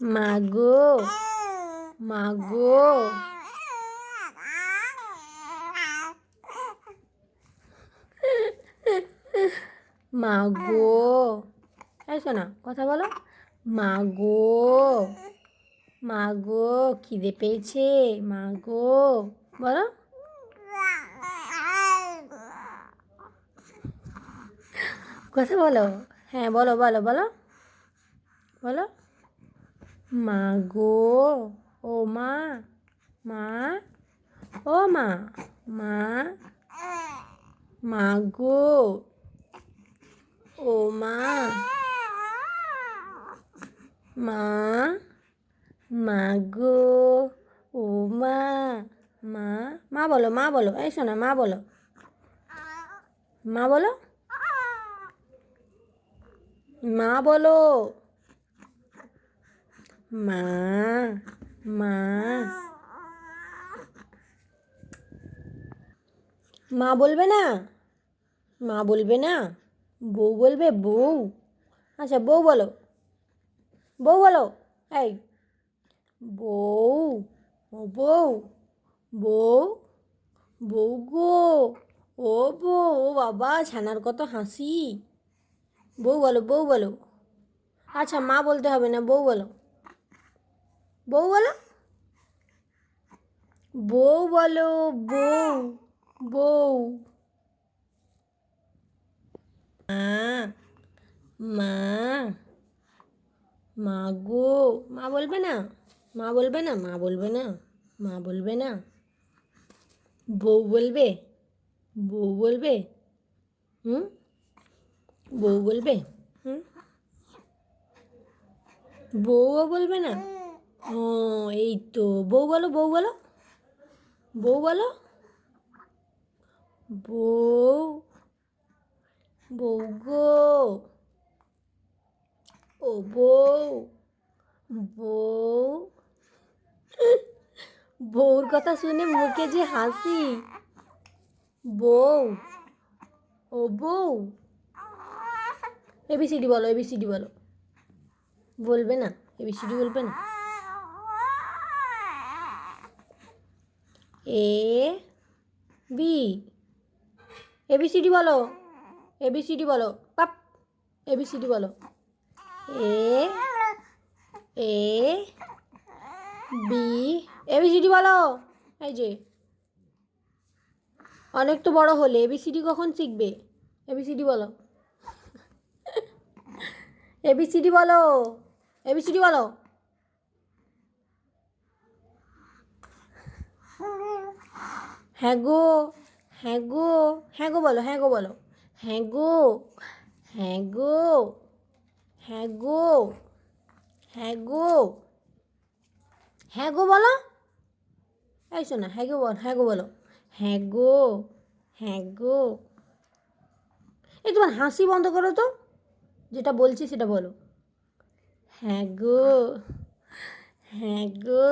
মাগো মাগো। মাগো। এই শোনা, কথা বলো। মাগো মাগো, খিদে পেয়েছে, মাগো। বলো। কথা বলো। হ্যাঁ বলো বলো বলো। বলো। মাগো, ও মা মা, ও মা মা, মাগো, ও মা মা, মাগো, ও মা মা মা বলো মা বলো, এই শোনা, মা বলো মা বলো মা বলো মা মা। মা বলবে না? মা বলবে না? বউ বলবে বউ। আচ্ছা বউ বলো। বউ বলো। এই। বউ, ও বউ। বউ বউ গো। ও বউ, ও বাবা, ছানার কত হাসি। বউ বলো বউ বলো। আচ্ছা মা বলতে হবে না, বউ বলো। বউ বলো। বউ বলো, বউ বউ। মা মা মা গো। মা বলবে না, মা বলবে না, মা বলবে না, মা বলবে না। বউ বলবে বউ বলবে, হুম? বউ বলবে, হুম? বউও বলবে না। ও এই তো। বউ বলো বউ বলো। বউ বলো। বউ বউ গো। ও বউ বউ। বউর কথা শুনে মুখে যে হাসি। বউ, ও বউ। এবিসিডি বলো এবিসিডি বলো। বলবে না এবিসিডি বলবে না। এ বি এবিসিডি বলো এবিসিডি বলো পাপ এবিসিডি বলো এ এ বি এবিসিডি বলো এই যে অনেক তো বড় হলে এবিসিডি কখন শিখবে এবিসিডি বলো এবিসিডি বলো এবিসিডি বলো হ্যাঁ গো হ্যাঁ গো হ্যাঁ গো বলো হ্যাঁ গো বলো। হ্যাঁ গো হ্যাঁ গো হ্যাঁ গো হ্যাঁ গো হ্যাঁ গো বলো। এই শোনা হ্যাঁ গো বল হ্যাঁ গো বলো। হ্যাঁ গো হ্যাঁ গো। এই তোমার হাসি বন্ধ করো তো, যেটা বলছি সেটা বলো। হ্যাঁ গো হ্যাঁ গো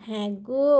হ্যাঁ গো।